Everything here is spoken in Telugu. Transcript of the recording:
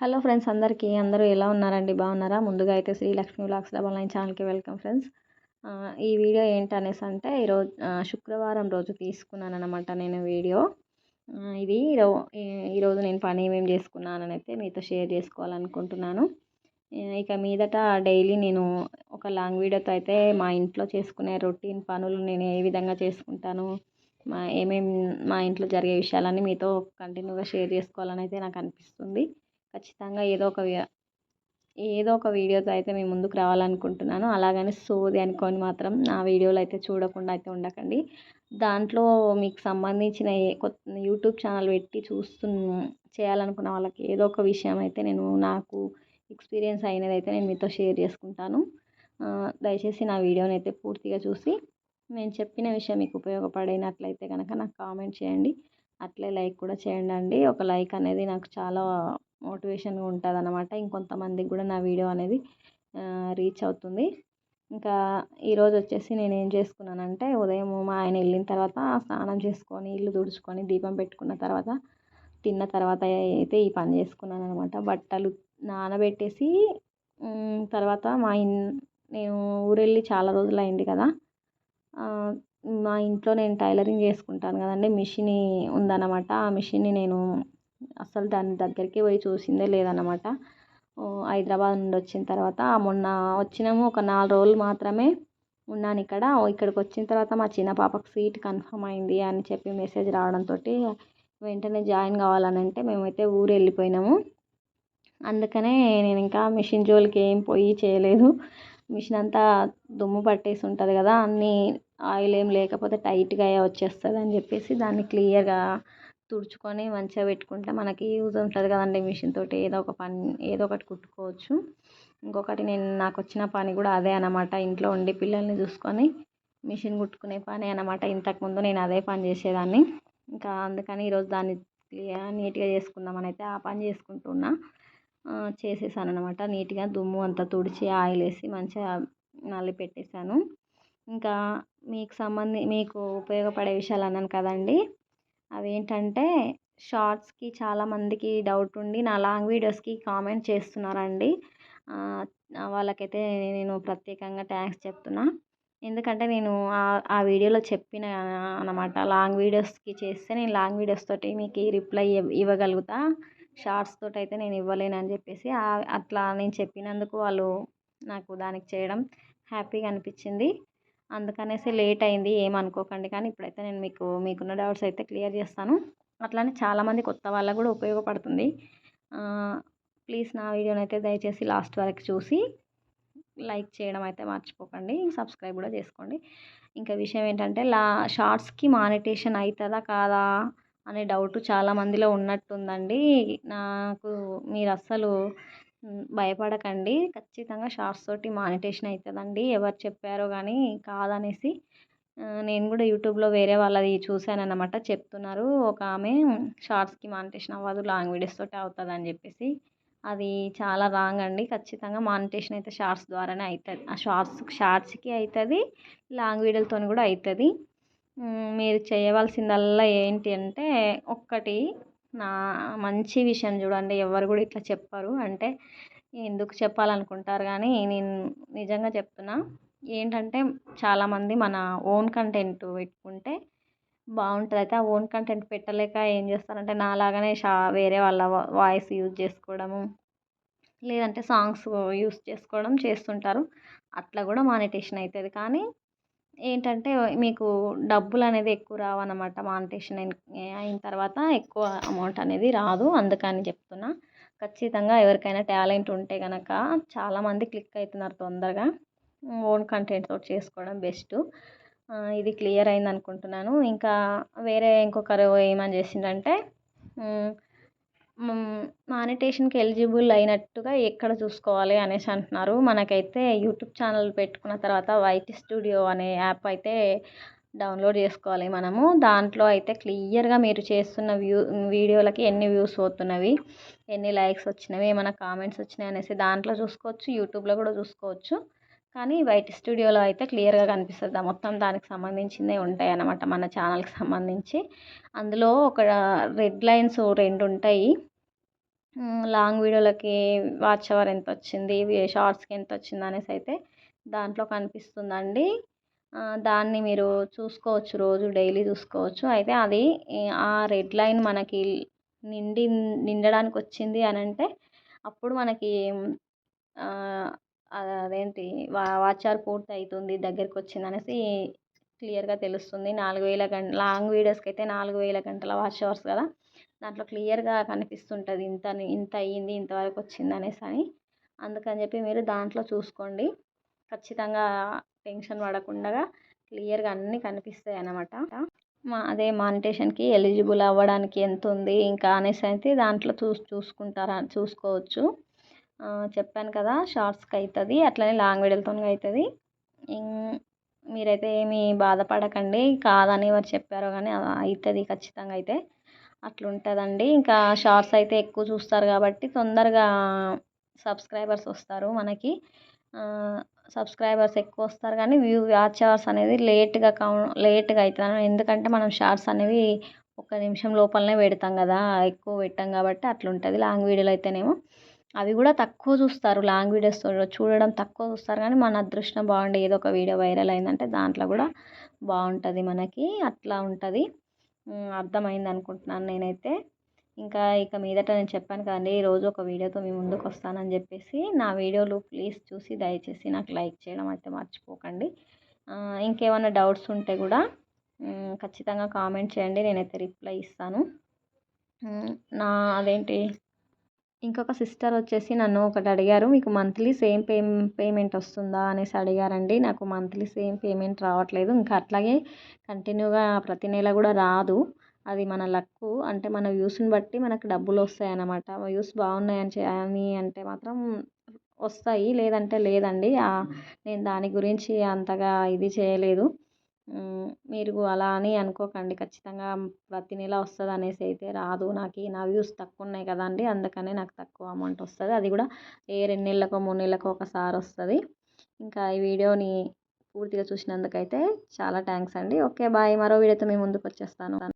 హలో ఫ్రెండ్స్ అందరికీ అందరూ ఎలా ఉన్నారండి? బాగున్నారా? ముందుగా అయితే Sri Lakshmi vlogs double nine ఛానల్కి వెల్కమ్ ఫ్రెండ్స్. ఈ వీడియో ఏంటనేసి అంటే ఈరోజు శుక్రవారం రోజు తీసుకున్నాను అనమాట నేను వీడియో. ఇది ఈరోజు నేను పని ఏమేమి చేసుకున్నానని అయితే మీతో షేర్ చేసుకోవాలనుకుంటున్నాను. ఇక మీదట డైలీ నేను ఒక లాంగ్ వీడియోతో అయితే మా ఇంట్లో చేసుకునే రొటీన్ పనులు నేను ఏ విధంగా చేసుకుంటాను మా ఏమేమి మా ఇంట్లో జరిగే విషయాలన్నీ మీతో కంటిన్యూగా షేర్ చేసుకోవాలని అయితే నాకు అనిపిస్తుంది. ఖచ్చితంగా ఏదో ఒక ఏదో ఒక వీడియోతో అయితే మీ ముందుకు రావాలనుకుంటున్నాను. అలాగని సోది అనుకొని మాత్రం నా వీడియోలు అయితే చూడకుండా అయితే ఉండకండి. దాంట్లో మీకు సంబంధించిన ఏ కొత్త యూట్యూబ్ ఛానల్ పెట్టి చూస్తు చేయాలనుకున్న వాళ్ళకి ఏదో ఒక విషయం అయితే నేను నాకు ఎక్స్పీరియన్స్ అయినది అయితే నేను మీతో షేర్ చేసుకుంటాను. దయచేసి నా వీడియోని అయితే పూర్తిగా చూసి నేను చెప్పిన విషయం మీకు ఉపయోగపడినట్లయితే కనుక నాకు కామెంట్ చేయండి. అట్లే లైక్ కూడా చేయండి అండి ఒక లైక్ అనేది నాకు చాలా మోటివేషన్గా ఉంటుంది అనమాట ఇంకొంతమందికి కూడా నా వీడియో అనేది రీచ్ అవుతుంది. ఇంకా ఈరోజు వచ్చేసి నేను ఏం చేసుకున్నానంటే ఉదయం మా ఆయన వెళ్ళిన తర్వాత స్నానం చేసుకొని ఇల్లు తుడుచుకొని దీపం పెట్టుకున్న తర్వాత తిన్న తర్వాత అయితే ఈ పని చేసుకున్నాను అనమాట బట్టలు నానబెట్టేసి తర్వాత మా ఇన్ నేను ఊరెళ్ళి చాలా రోజులు అయింది కదా. మా ఇంట్లో నేను టైలరింగ్ చేసుకుంటాను కదండి మిషన్ ఉందన్నమాట. ఆ మిషన్ని నేను అసలు దాని దగ్గరికి పోయి చూసిందే లేదన్నమాట. హైదరాబాద్ నుండి వచ్చిన తర్వాత మొన్న వచ్చినాము ఒక నాలుగు రోజులు మాత్రమే ఉన్నాను ఇక్కడ. ఇక్కడికి వచ్చిన తర్వాత మా చిన్న పాపకు సీట్ కన్ఫర్మ్ అయింది అని చెప్పి మెసేజ్ రావడంతో వెంటనే జాయిన్ కావాలని అంటే మేమైతే ఊరు వెళ్ళిపోయినాము. అందుకనే నేను ఇంకా మిషన్ జోలికి ఏం పోయి చేయలేదు. మిషన్ అంతా దుమ్ము పట్టేసి ఉంటుంది కదా అన్నీ ఆయిల్ ఏం లేకపోతే టైట్గా వచ్చేస్తుంది అని చెప్పేసి దాన్ని క్లియర్గా తుడుచుకొని మంచిగా పెట్టుకుంటే మనకి యూజ్ ఉంటుంది కదండి మిషన్ తోటి. ఏదో ఒక పని ఏదో ఒకటి కుట్టుకోవచ్చు. ఇంకొకటి నేను నాకు వచ్చిన పని కూడా అదే అనమాట ఇంట్లో ఉండి పిల్లల్ని చూసుకొని మిషన్ కుట్టుకునే పని అనమాట ఇంతకుముందు నేను అదే పని చేసేదాన్ని. ఇంకా అందుకని ఈరోజు దాన్ని నీట్గా చేసుకుందామని అయితే ఆ పని చేసుకుంటున్నా. చేసేసాను అనమాట నీట్గా దుమ్ము అంతా తుడిచి ఆయిల్ వేసి మంచిగా నల్లి పెట్టేశాను. ఇంకా మీకు సంబంధి మీకు ఉపయోగపడే విషయాలు అన్నాను కదండి. అవేంటంటే షార్ట్స్కి చాలామందికి డౌట్ ఉండి నా లాంగ్ వీడియోస్కి కామెంట్ చేస్తున్నారండి. వాళ్ళకైతే నేను ప్రత్యేకంగా థ్యాంక్స్ చెప్తున్నా. ఎందుకంటే నేను ఆ వీడియోలో చెప్పిన అనమాట లాంగ్ వీడియోస్కి చేస్తే నేను లాంగ్ వీడియోస్ తోటి మీకు రిప్లై ఇవ్వగలుగుతా. షార్ట్స్ తోటి అయితే నేను ఇవ్వలేను అని చెప్పేసి అట్లా నేను చెప్పినందుకు వాళ్ళు నాకు దానికి చేయడం హ్యాపీగా అనిపించింది. అందుకనేసి లేట్ అయింది ఏమనుకోకండి. కానీ ఇప్పుడైతే నేను మీకు మీకున్న డౌట్స్ అయితే క్లియర్ చేస్తాను. అట్లానే చాలామంది కొత్త వాళ్ళకు కూడా ఉపయోగపడుతుంది. ప్లీజ్ నా వీడియోని అయితే దయచేసి లాస్ట్ వరకు చూసి లైక్ చేయడం అయితే మర్చిపోకండి. సబ్స్క్రైబ్ కూడా చేసుకోండి. ఇంకా విషయం ఏంటంటే లా షార్ట్స్కి మానిటేషన్ అవుతుందా కాదా అనే డౌట్ చాలా మందిలో ఉన్నట్టుందండి. నాకు మీరు అస్సలు భయపడకండి. ఖచ్చితంగా షార్ట్స్ తోటి మానిటేషన్ అవుతుందండి ఎవరు చెప్పారో కానీ కాదనేసి నేను కూడా యూట్యూబ్లో వేరే వాళ్ళది చూశాను అనమాట చెప్తున్నారు. ఒక ఆమె షార్ట్స్కి మానిటేషన్ అవ్వదు లాంగ్ వీడియోస్ తోటి అవుతుంది అని చెప్పేసి. అది చాలా రాంగ్ అండి. ఖచ్చితంగా మానిటేషన్ అయితే షార్ట్స్ ద్వారానే అవుతుంది ఆ షార్ట్స్ షార్ట్స్కి అవుతుంది లాంగ్ వీడియోలతో కూడా అవుతుంది మీరు చేయవలసిందల్లా ఏంటి అంటే ఒక్కటి నా మంచి విషయం చూడండి. ఎవరు కూడా ఇట్లా చెప్పరు. అంటే ఎందుకు చెప్పాలనుకుంటారు కానీ నేను నిజంగా చెప్తున్నా. ఏంటంటే చాలామంది మన ఓన్ కంటెంట్ పెట్టుకుంటే బాగుంటుంది. అయితే ఆ ఓన్ కంటెంట్ పెట్టలేక ఏం చేస్తారంటే నాలాగానే షా వేరే వాళ్ళ వాయిస్ యూజ్ చేసుకోవడము లేదంటే సాంగ్స్ యూస్ చేసుకోవడం చేస్తుంటారు. అట్లా కూడా మానిటేషన్ అవుతుంది కానీ ఏంటంటే మీకు డబ్బులు అనేది ఎక్కువ రావన్నమాట. మానిటేషన్ అయిన తర్వాత ఎక్కువ అమౌంట్ అనేది రాదు. అందుకని చెప్తున్నా. ఖచ్చితంగా ఎవరికైనా టాలెంట్ ఉంటే కనుక చాలామంది క్లిక్ అవుతున్నారు తొందరగా. ఓన్ కంటెంట్తో చేసుకోవడం బెస్ట్. ఇది క్లియర్ అయింది అనుకుంటున్నాను ఇంకా వేరే ఇంకొకరు ఏమని చేసిందంటే మానిటేషన్కి ఎలిజిబుల్ అయినట్టుగా ఎక్కడ చూసుకోవాలి అనేసి అంటున్నారు. మనకైతే యూట్యూబ్ ఛానల్ పెట్టుకున్న తర్వాత వైటీ స్టూడియో అనే యాప్ అయితే డౌన్లోడ్ చేసుకోవాలి మనము. దాంట్లో అయితే క్లియర్గా మీరు చేస్తున్న వ్యూ వీడియోలకి ఎన్ని వ్యూస్ పోతున్నవి ఎన్ని లైక్స్ వచ్చినవి ఏమైనా కామెంట్స్ వచ్చినాయి అనేసి దాంట్లో చూసుకోవచ్చు యూట్యూబ్లో కూడా చూసుకోవచ్చు. కానీ వైట్ స్టూడియోలో అయితే క్లియర్గా కనిపిస్తుంది. మొత్తం దానికి సంబంధించిందే ఉంటాయి అన్నమాట మన ఛానల్కి సంబంధించి. అందులో ఒక రెడ్ లైన్స్ రెండు ఉంటాయి. లాంగ్ వీడియోలకి వాచ్ అవర్ ఎంత వచ్చింది షార్ట్స్కి ఎంత వచ్చింది అనేసి అయితే దాంట్లో కనిపిస్తుందండి. దాన్ని మీరు చూసుకోవచ్చు రోజు డైలీ చూసుకోవచ్చు. అయితే అది ఆ రెడ్ లైన్ మనకి నిండి నిండడానికి వచ్చింది అని అంటే అప్పుడు మనకి అదేంటి వాచ్ అవర్ పూర్తి అవుతుంది దగ్గరికి వచ్చింది అనేసి క్లియర్గా తెలుస్తుంది. నాలుగు వేల గంట లాంగ్ వీడియోస్కి అయితే నాలుగు వేల గంటల వాచ్ అవర్స్ కదా. దాంట్లో క్లియర్గా కనిపిస్తుంటుంది ఇంత ఇంత అయ్యింది ఇంతవరకు వచ్చింది అనేసి అని. అందుకని చెప్పి మీరు దాంట్లో చూసుకోండి. ఖచ్చితంగా టెన్షన్ పడకుండా క్లియర్గా అన్నీ కనిపిస్తాయి అన్నమాట. మా అదే మానిటేషన్కి ఎలిజిబుల్ అవ్వడానికి ఎంత ఉంది ఇంకా అనేసి అయితే దాంట్లో చూసి చూసుకుంటారా చూసుకోవచ్చు. చెప్పాను కదా షార్ట్స్కి అవుతుంది అట్లనే లాంగ్ వీడియోలతో అవుతుంది మీరైతే ఏమీ బాధపడకండి కాదని ఎవరు చెప్పారో కానీ అవుతుంది ఖచ్చితంగా అయితే. అట్లుంటుందండి. ఇంకా షార్ట్స్ అయితే ఎక్కువ చూస్తారు కాబట్టి తొందరగా సబ్స్క్రైబర్స్ వస్తారు మనకి. సబ్స్క్రైబర్స్ ఎక్కువ వస్తారు కానీ వ్యూ వాచ్ అవర్స్ అనేది లేట్గా కౌ లేట్గా అవుతుంది ఎందుకంటే మనం షార్ట్స్ అనేవి ఒక నిమిషం లోపలనే పెడతాం కదా ఎక్కువ పెట్టాం కాబట్టి అట్లుంటుంది. లాంగ్ వీడియోలు అయితేనేమో అవి కూడా తక్కువ చూస్తారు. లాంగ్ వీడియోస్ చూడడం తక్కువ చూస్తారు కానీ మన అదృష్టం బాగుండే ఏదో ఒక వీడియో వైరల్ అయిందంటే దాంట్లో కూడా బాగుంటుంది మనకి. అట్లా ఉంటుంది. అర్థమైంది అనుకుంటున్నాను నేనైతే. ఇంకా ఇక మీదట నేను చెప్పాను కదండి రోజు ఒక వీడియోతో మీ ముందుకు వస్తానని చెప్పేసి. నా వీడియోలు ప్లీజ్ చూసి దయచేసి నాకు లైక్ చేయడం అయితే మర్చిపోకండి. ఇంకేమైనా డౌట్స్ ఉంటే కూడా ఖచ్చితంగా కామెంట్ చేయండి నేనైతే రిప్లై ఇస్తాను. నా అదేంటి? ఇంకొక సిస్టర్ వచ్చేసి నన్ను ఒకటి అడిగారు మీకు మంత్లీ సేమ్ పే పేమెంట్ వస్తుందా? అనేసి అడిగారండి. నాకు మంత్లీ సేమ్ పేమెంట్ రావట్లేదు. ఇంకా అట్లాగే కంటిన్యూగా ప్రతి నెల కూడా రాదు. అది మన లక్కు. అంటే మన వ్యూస్ని బట్టి మనకు డబ్బులు వస్తాయి అన్నమాట వ్యూస్ బాగున్నాయని అని అంటే మాత్రం వస్తాయి. లేదంటే లేదండి. నేను దాని గురించి అంతగా ఇది చేయలేదు. మీరు అలా అని అనుకోకండి. ఖచ్చితంగా ప్రతి నెల వస్తుంది అనేసి అయితే రాదు. నాకు నా వ్యూస్ తక్కువ ఉన్నాయి కదండి. అందుకనే నాకు తక్కువ అమౌంట్ వస్తుంది. అది కూడా ఏ రెండు నెలలకో మూడు నెలలకో ఒకసారి వస్తుంది. ఇంకా ఈ వీడియోని పూర్తిగా చూసినందుకైతే చాలా థ్యాంక్స్ అండి. Okay bye. మరో వీడియోతో మేము ముందుకు వచ్చేస్తాను